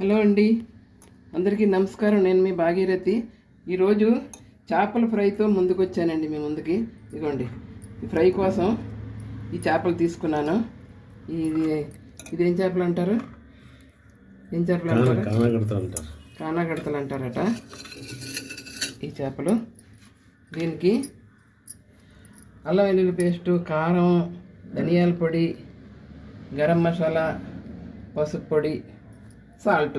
Hello అండి. అందరికీ నమస్కారం. నేను మీ భాగీరథి. ఈరోజు చేపల ఫ్రైతో ముందుకు వచ్చానండి మీ ముందుకి. ఇదిగోండి. ఈ ఫ్రై కోసం ఈ చేపలు తీసుకున్నాను. ఇది ఇదేం చేపలు అంటారు? ఏం చేపలు అంటారు? కానాగడతలు అంటారట. ఈ చేపలు. దీనికి అల్లం వెల్లుల్లి పేస్టు కారం ధనియాల పొడి గరం మసాలా పసుపు పొడి సాల్ట్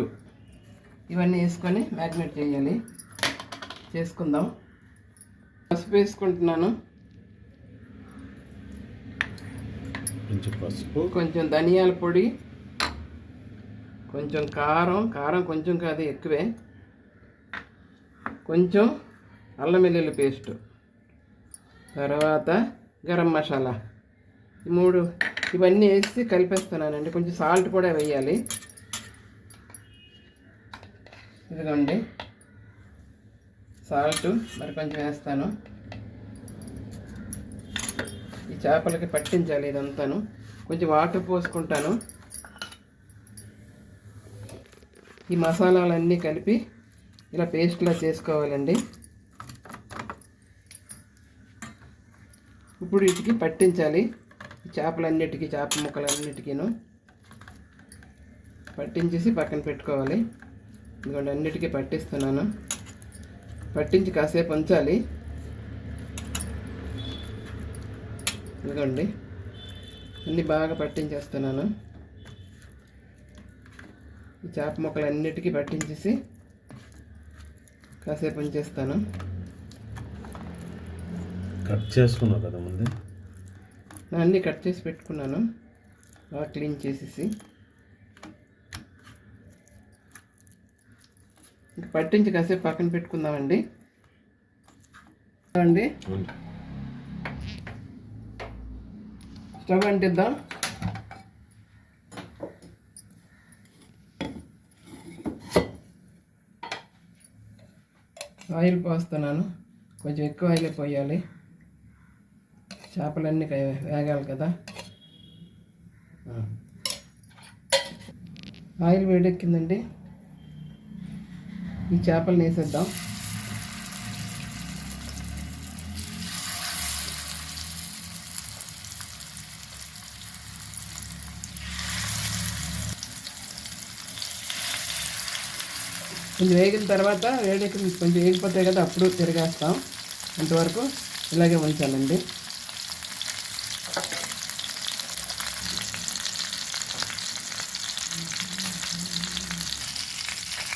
ఇవన్నీ వేసుకొని మ్యారినేట్ చేయాలి. చేసుకుందాం. పసుపు వేసుకుంటున్నాను. కొంచెం పసుపు. కొంచెం ధనియాల పొడి. కొంచెం కారం. కారం కొంచెం కాదు ఎక్కువే. కొంచెం అల్లం వెల్లుల్లి పేస్ట్. తర్వాత గరం మసాలా. ఈ మూడు ఇవన్నీ వేసి కలిపేస్తున్నానండి. కొంచెం సాల్ట్ కూడా వేయాలి. ఇదిగోండి. సాల్ట్ మరి కొంచెం వేస్తాను. ఈ చేపలకి పట్టించాలి ఇదంతాను. కొంచెం వాటర్ పోసుకుంటాను. ఈ మసాలాలన్నీ కలిపి ఇలా పేస్ట్లా చేసుకోవాలండి. ఇప్పుడు వీటికి పట్టించాలి. చేపలన్నిటికీ చేప ముక్కలన్నిటికీను పట్టించేసి పక్కన పెట్టుకోవాలి. ఇదిగోండి అన్నిటికీ పట్టిస్తున్నాను. పట్టించి కాసేపు ఉంచాలి. ఇదిగోండి. అన్నీ బాగా పట్టించేస్తున్నాను. ఈ చేప ముక్కలు అన్నిటికీ పట్టించేసి కాసేపు ఉంచేస్తాను. కట్ చేసుకున్నావు కదా ముందే? నేను అన్నీ కట్ చేసి పెట్టుకున్నాను. బాగా క్లీన్ చేసేసి. ఇంక పట్టించి కాసేపు పక్కన పెట్టుకుందామండి. అండి స్టవ్ అంటిద్దాం. ఆయిల్ పోస్తున్నాను. కొంచెం ఎక్కువ ఆయిల్ పోయాలి. చేపలన్నీ వేగాలి కదా. ఆయిల్ వేడెక్కిందండి. ఈ చేపలను వేసేద్దాం. కొంచెం వేగిన తర్వాత వేడెక్కి కొంచెం వేగిపోతాయి కదా అప్పుడు తిరిగేస్తాం. అంతవరకు ఇలాగే ఉంచాలండి.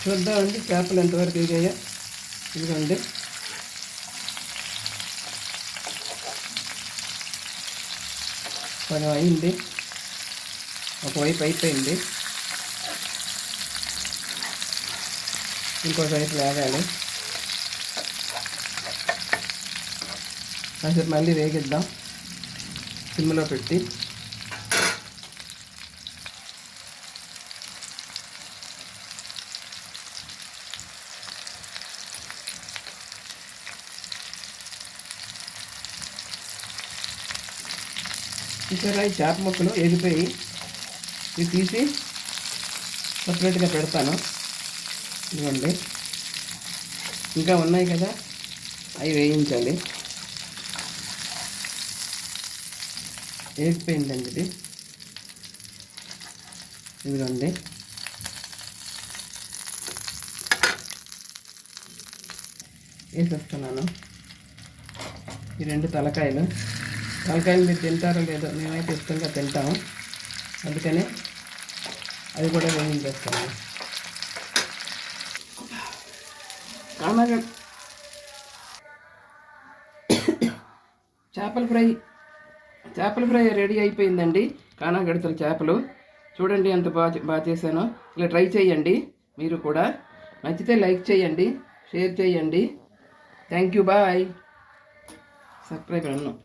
చూద్దామండి చేపలు ఎంతవరకు ఎగాయో ఇదిగోండి. కొంచెం అయింది. ఒకవైపు అయిపోయింది. ఇంకో వైపు వేగాలి కాసేపు మళ్ళీ వేగిద్దాం. సిమ్లో పెట్టి. చూసారా ఈ చేప ముక్కలు ఎగిపోయి ఇవి తీసి సపరేట్గా పెడతాను. ఇదిగోండి. ఇంకా ఉన్నాయి కదా అవి వేయించాలి. వేగిపోయిందండి ఇది. ఇదిగోండి. వేసేస్తున్నాను. ఈ రెండు తలకాయలు. తలకాయలు మీరు తింటారో లేదో మేమైతే ఇష్టంగా తింటాము. అందుకనే అది కూడా వేయించేస్తాను కామగా చేపల ఫ్రై. చేపల ఫ్రై రెడీ అయిపోయిందండి. కానాగడతల చేపలు. చూడండి ఎంత బాగా బాగా చేశానో. ఇలా ట్రై చేయండి మీరు కూడా. నచ్చితే లైక్ చేయండి షేర్ చేయండి. Thank you bye. సబ్స్క్రైబ్ అన్నాం.